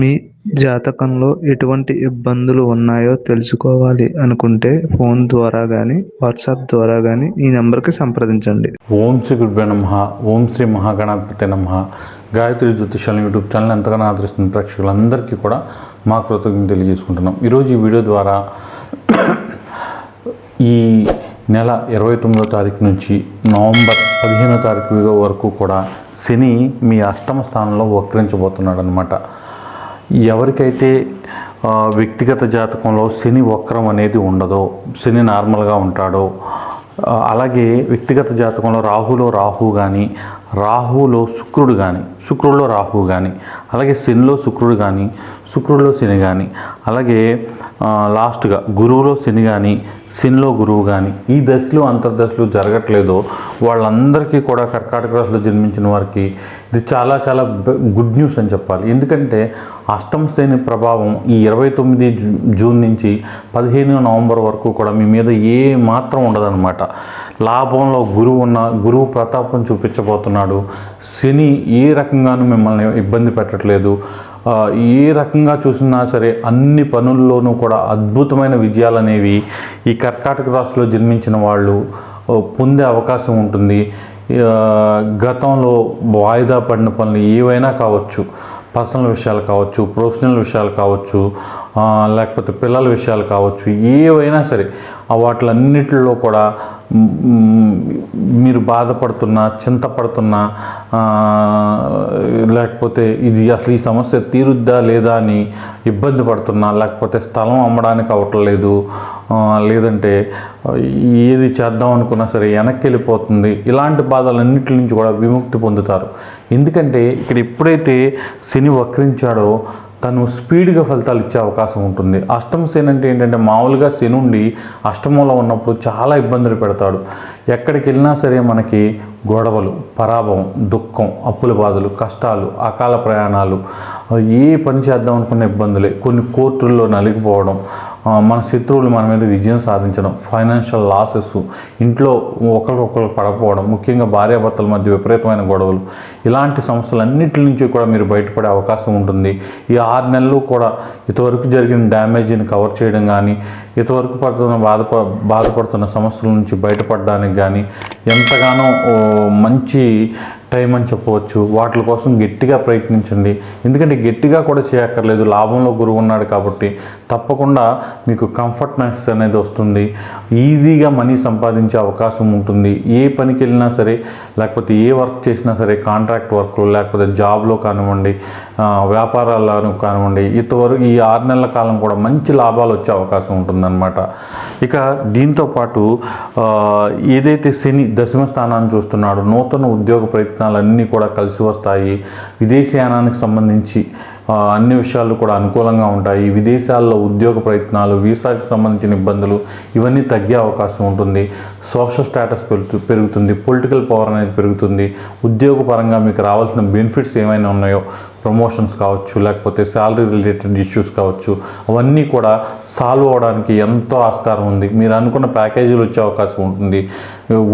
మీ జాతకంలో ఎటువంటి ఇబ్బందులు ఉన్నాయో తెలుసుకోవాలి అనుకుంటే ఫోన్ ద్వారా కానీ వాట్సాప్ ద్వారా కానీ ఈ నెంబర్కి సంప్రదించండి. ఓం శ్రీ గురుభ్యో నమ ఓం శ్రీ మహాగణాధిపతి నమ. గాయత్రి జ్యోతిషాల యూట్యూబ్ ఛానల్ ఎంతగానో ఆదరిస్తున్న ప్రేక్షకులందరికీ కూడా మా కృతజ్ఞత తెలియజేసుకుంటున్నాం. ఈరోజు ఈ వీడియో ద్వారా ఈ నెల ఇరవై తొమ్మిదో తారీఖు నుంచి నవంబర్ పదిహేనో తారీఖు వరకు కూడా శని మీ అష్టమ స్థానంలో వక్రించబోతున్నాడు అనమాట ఎవరికైతే వ్యక్తిగత జాతకంలో శని వక్రం అనేది ఉండదో శని నార్మల్గా ఉంటాడో అలాగే వ్యక్తిగత జాతకంలో రాహులో రాహు కానీ రాహులో శుక్రుడు కానీ శుక్రుడిలో రాహు కానీ అలాగే శనిలో శుక్రుడు కానీ శుక్రుడిలో శని కానీ అలాగే లాస్ట్గా గురువులో శని కానీ శనిలో గురువు కానీ ఈ దశలు అంతర్దశలు జరగట్లేదో వాళ్ళందరికీ కూడా కర్కాటక రాశిలో జన్మించిన వారికి ఇది చాలా చాలా గుడ్ న్యూస్ అని చెప్పాలి. ఎందుకంటే అష్టమ శ్రేణి ప్రభావం ఈ ఇరవై తొమ్మిది జూ- జూన్ నుంచి పదిహేను నవంబర్ వరకు కూడా మీ మీద ఏ మాత్రం ఉండదన్నమాట. లాభంలో గురువు ఉన్న గురువు ప్రతాపం చూపించబోతున్నాడు. శని ఏ రకంగానూ మిమ్మల్ని ఇబ్బంది పెట్టట్లేదు. ఏ రకంగా చూసినా సరే అన్ని పనుల్లోనూ కూడా అద్భుతమైన విజయాలు అనేవి ఈ కర్కాటక రాశిలో జన్మించిన వాళ్ళు పొందే అవకాశం ఉంటుంది. గతంలో వాయిదా పడిన పనులు ఏవైనా కావచ్చు పర్సనల్ విషయాలు కావచ్చు ప్రొఫెషనల్ విషయాలు కావచ్చు లేకపోతే పిల్లల విషయాలు కావచ్చు ఏవైనా సరే వాటిలన్నిటిలో కూడా మీరు బాధపడుతున్నా చింతపడుతున్నా లేకపోతే ఇది అసలు ఈ సమస్య తీరుద్దా లేదా అని ఇబ్బంది పడుతున్నా లేకపోతే స్థలం అమ్మడానికి అవ్వట్లేదు లేదంటే ఏది చేద్దాం అనుకున్నా సరే వెనక్కి వెళ్ళిపోతుంది. ఇలాంటి బాధలన్నిటి నుంచి కూడా విముక్తి పొందుతారు. ఎందుకంటే ఇక్కడ ఎప్పుడైతే శని వక్రించాడో తను స్పీడ్గా ఫలితాలు ఇచ్చే అవకాశం ఉంటుంది. అష్టమ శని అంటే ఏంటంటే మామూలుగా శనుండి అష్టమంలో ఉన్నప్పుడు చాలా ఇబ్బందులు పెడతాడు. ఎక్కడికి వెళ్ళినా సరే మనకి గొడవలు పరాభవం దుఃఖం అప్పుల బాధలు కష్టాలు అకాల ప్రయాణాలు ఏ పని చేద్దాం అనుకున్న ఇబ్బందులే. కొన్ని కోర్టుల్లో నలిగిపోవడం మన శత్రువులు మన మీద విజయం సాధించడం ఫైనాన్షియల్ లాసెస్ ఇంట్లో ఒకరికొకరు పడకపోవడం ముఖ్యంగా భార్యాభర్తల మధ్య విపరీతమైన గొడవలు ఇలాంటి సమస్యలన్నిటి నుంచి కూడా మీరు బయటపడే అవకాశం ఉంటుంది. ఈ ఆరు నెలలు కూడా ఇంతవరకు జరిగిన డ్యామేజీని కవర్ చేయడం కానీ ఇంతవరకు పడుతున్న బాధప బాధపడుతున్న సమస్యల నుంచి బయటపడడానికి కానీ ఎంతగానో మంచి టైం అని చెప్పవచ్చు. వాటి కోసం గట్టిగా ప్రయత్నించండి. ఎందుకంటే గట్టిగా కూడా చేయక్కర్లేదు. లాభంలో గురువు ఉన్నాడు కాబట్టి తప్పకుండా మీకు కంఫర్ట్నెస్ అనేది వస్తుంది. ఈజీగా మనీ సంపాదించే అవకాశం ఉంటుంది. ఏ పనికి వెళ్ళినా సరే లేకపోతే ఏ వర్క్ చేసినా సరే కాంట్రాక్ట్ వర్క్లో లేకపోతే జాబ్లో కానివ్వండి వ్యాపారాల్లో కానివ్వండి ఇంతవరకు ఈ ఆరు నెలల కాలం కూడా మంచి లాభాలు వచ్చే అవకాశం ఉంటుందన్నమాట. ఇక దీంతో పాటు ఏదైతే శని దశమ స్థానాన్ని చూస్తున్నాడో నూతన ఉద్యోగ ప్రయత్నం లక్షణాలన్నీ కూడా కలిసి వస్తాయి. విదేశీయానానికి సంబంధించి అన్ని విషయాలు కూడా అనుకూలంగా ఉంటాయి. విదేశాల్లో ఉద్యోగ ప్రయత్నాలు వీసాకి సంబంధించిన ఇబ్బందులు ఇవన్నీ తగ్గే అవకాశం ఉంటుంది. సోషల్ స్టేటస్ పెరుగుతు పెరుగుతుంది. పొలిటికల్ పవర్ అనేది పెరుగుతుంది. ఉద్యోగపరంగా మీకు రావాల్సిన బెనిఫిట్స్ ఏమైనా ఉన్నాయో ప్రమోషన్స్ కావచ్చు లేకపోతే శాలరీ రిలేటెడ్ ఇష్యూస్ కావచ్చు అవన్నీ కూడా సాల్వ్ అవడానికి ఎంతో ఆస్కారం ఉంది. మీరు అనుకున్న ప్యాకేజీలు వచ్చే అవకాశం ఉంటుంది.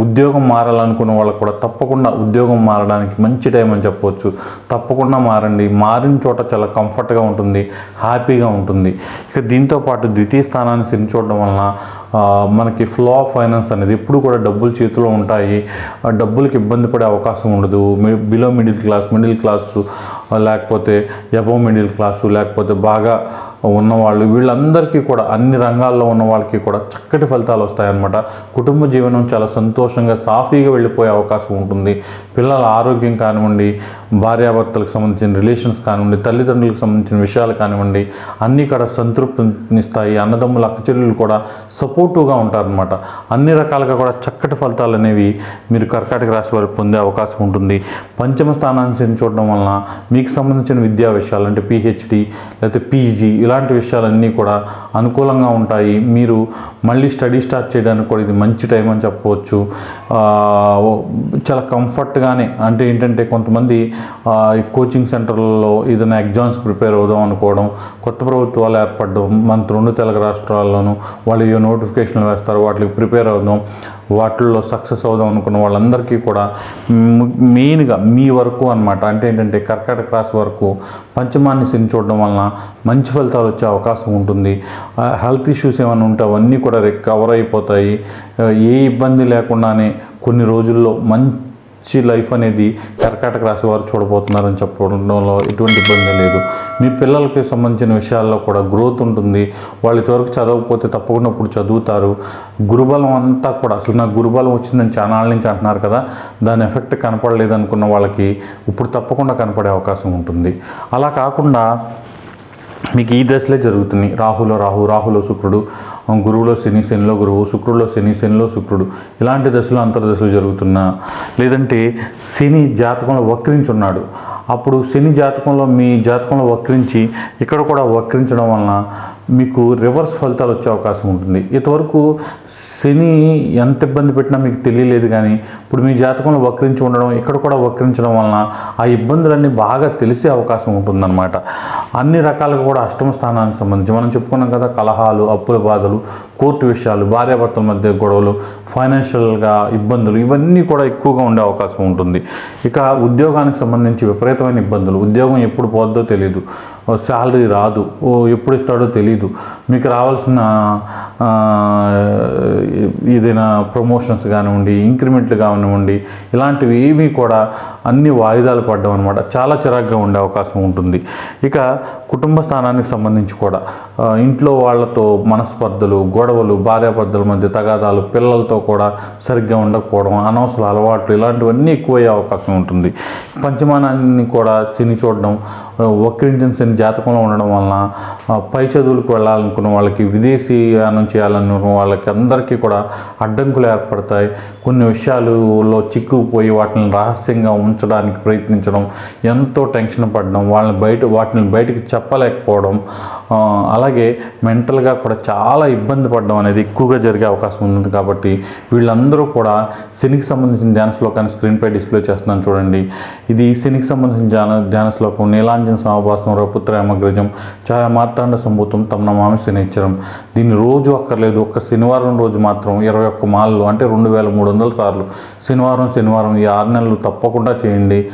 ఉద్యోగం మారాలనుకున్న వాళ్ళకు కూడా తప్పకుండా ఉద్యోగం మారడానికి మంచి టైం అని చెప్పవచ్చు తప్పకుండా మారండి. మారిన చోట చాలా కంఫర్ట్గా ఉంటుంది హ్యాపీగా ఉంటుంది. ఇక దీంతో పాటు ద్వితీయ స్థానాన్ని శని చూడడం వలన మనకి ఫ్లో ఆఫ్ ఫైనాన్స్ అనేది ఎప్పుడు కూడా డబ్బులు చేతిలో ఉంటాయి. డబ్బులకి ఇబ్బంది పడే అవకాశం ఉండదు. Below middle class middle class లేకపోతే ఎబో మిడిల్ క్లాసు లేకపోతే బాగా ఉన్నవాళ్ళు వీళ్ళందరికీ కూడా అన్ని రంగాల్లో ఉన్న వాళ్ళకి కూడా చక్కటి ఫలితాలు వస్తాయన్నమాట. కుటుంబ జీవనం చాలా సంతోషంగా సాఫీగా వెళ్ళిపోయే అవకాశం ఉంటుంది. పిల్లల ఆరోగ్యం కానివ్వండి భార్యాభర్తలకు సంబంధించిన రిలేషన్స్ కానివ్వండి తల్లిదండ్రులకు సంబంధించిన విషయాలు కానివ్వండి అన్నీ కూడా సంతృప్తినిస్తాయి. అన్నదమ్ముల అక్కచెల్లెలు కూడా సపోర్టివ్గా ఉంటారనమాట అన్ని రకాలుగా కూడా చక్కటి ఫలితాలు అనేవి మీరు కర్కాటక రాశి వారికి పొందే అవకాశం ఉంటుంది. పంచమ స్థానాన్ని చూడడం వలన మీకు సంబంధించిన విద్యా విషయాలు అంటే పిహెచ్డి లేకపోతే పీజీ ఇలాంటి విషయాలన్నీ కూడా అనుకూలంగా ఉంటాయి. మీరు మళ్ళీ స్టడీ స్టార్ట్ చేయడానికి కూడా ఇది మంచి టైం అని చెప్పవచ్చు. చాలా కంఫర్ట్గానే అంటే ఏంటంటే కొంతమంది కోచింగ్ సెంటర్లలో ఏదైనా ఎగ్జామ్స్ ప్రిపేర్ అవుదాం అనుకోవడం కొత్త ప్రభుత్వాలు ఏర్పడడం మన రెండు తెలుగు రాష్ట్రాల్లోనూ వాళ్ళు ఏ నోటిఫికేషన్లు వేస్తారు వాటికి ప్రిపేర్ అవుదాం వాటిల్లో సక్సెస్ అవుదాం అనుకున్న వాళ్ళందరికీ కూడా మెయిన్గా మీ వరకు అనమాట అంటే ఏంటంటే కర్కాటక రాశి వరకు పంచమాన్ని శని చూడడం వలన మంచి ఫలితాలు వచ్చే అవకాశం ఉంటుంది. హెల్త్ ఇష్యూస్ ఏమైనా ఉంటే అవన్నీ కూడా రికవర్ అయిపోతాయి. ఏ ఇబ్బంది లేకుండానే కొన్ని రోజుల్లో మంచి లైఫ్ అనేది కర్కాటక రాశి వారు చూడబోతున్నారని చెప్పడంలో ఎటువంటి ఇబ్బంది లేదు. మీ పిల్లలకి సంబంధించిన విషయాల్లో కూడా గ్రోత్ ఉంటుంది. వాళ్ళు ఇంతవరకు చదవకపోతే తప్పకుండా ఇప్పుడు చదువుతారు. గురుబలం అంతా కూడా అసలు నాకు గురుబలం వచ్చిందని చాలా నుంచి అంటున్నారు కదా దాని ఎఫెక్ట్ కనపడలేదు అనుకున్న వాళ్ళకి ఇప్పుడు తప్పకుండా కనపడే అవకాశం ఉంటుంది. అలా కాకుండా మీకు ఈ దశలే జరుగుతున్నాయి. రాహులో రాహు రాహులో శుక్రుడు గురువులో శని శనిలో గురువు శుక్రుడిలో శని శనిలో శుక్రుడు. ఇలాంటి దశలు అంతర్దశలు జరుగుతున్నా. లేదంటే శని జాతకంలో వక్రించున్నాడు. అప్పుడు శని జాతకంలో మీ జాతకంలో వక్రించి ఇక్కడ కూడా వక్రించడం వలన మీకు రివర్స్ ఫలితాలు వచ్చే అవకాశం ఉంటుంది. ఇంతవరకు శని ఎంత ఇబ్బంది పెట్టినా మీకు తెలియలేదు కానీ ఇప్పుడు మీ జాతకంలో వక్రించి ఉండడం ఇక్కడ కూడా వక్రించడం వలన ఆ ఇబ్బందులన్నీ బాగా తెలిసే అవకాశం ఉంటుందన్నమాట. అన్ని రకాలుగా కూడా అష్టమ స్థానానికి సంబంధించి మనం చెప్పుకున్నాం కదా కలహాలు అప్పుల బాధలు కోర్టు విషయాలు భార్యాభర్తల మధ్య గొడవలు ఫైనాన్షియల్గా ఇబ్బందులు ఇవన్నీ కూడా ఎక్కువగా ఉండే అవకాశం ఉంటుంది. ఇక ఉద్యోగానికి సంబంధించి విపరీతమైన ఇబ్బందులు. ఉద్యోగం ఎప్పుడు పోద్దో తెలియదు శాలరీ రాదు. ఓ ఎప్పుడు ఇస్తాడో తెలియదు మీకు రావాల్సిన ఏదైనా ప్రమోషన్స్ కానివ్వండి ఇంక్రిమెంట్లు కానివ్వండి ఇలాంటివి ఏమీ కూడా అన్ని వాయిదాలు పడ్డం అనమాట చాలా చిరాగ్గా ఉండే అవకాశం ఉంటుంది. ఇక కుటుంబ స్థానానికి సంబంధించి కూడా ఇంట్లో వాళ్ళతో మనస్పర్ధలు గొడవలు భార్యాభర్తల మధ్య తగాదాలు పిల్లలతో కూడా సరిగ్గా ఉండకపోవడం అనవసర అలవాట్లు ఇలాంటివన్నీ ఎక్కువయ్యే అవకాశం ఉంటుంది. పంచమానాన్ని కూడా శని చూడడం ఆ, వక్రించిన శని జాతకంలో ఉండడం వలన పై చదువులకు వెళ్ళాలనుకున్న వాళ్ళకి విదేశీయానం చేయాలని వాళ్ళకి అందరికీ కూడా అడ్డంకులు ఏర్పడతాయి. కొన్ని విషయాలలో చిక్కుకుపోయి వాటిని రహస్యంగా ఉంచడానికి ప్రయత్నించడం ఎంతో టెన్షన్ పడడం వాళ్ళని బయట వాటిని బయటకు చెప్పలేకపోవడం అలాగే మెంటల్గా కూడా చాలా ఇబ్బంది పడడం అనేది ఎక్కువగా జరిగే అవకాశం ఉంది కాబట్టి వీళ్ళందరూ కూడా శనికి సంబంధించిన ధ్యాన శ్లోకాన్ని స్క్రీన్పై డిస్ప్లే చేస్తున్నాను చూడండి. ఇది శనికి సంబంధించిన ధ్యాన ధ్యాన శ్లోకం. నీలాంజన సమాభాసం రపుత్ర యమగ్రజం ఛాయ మార్తాండ సంభూతం తమ మామి శనిచ్చరం. దీన్ని రోజు అక్కర్లేదు ఒక్క శనివారం రోజు మాత్రం ఇరవై ఒక్క మాలలు అంటే రెండు వేల మూడు వందల సార్లు. శనివారం శనివారం ఈ ఆరు నెలలు తప్పకుండా చేయండి.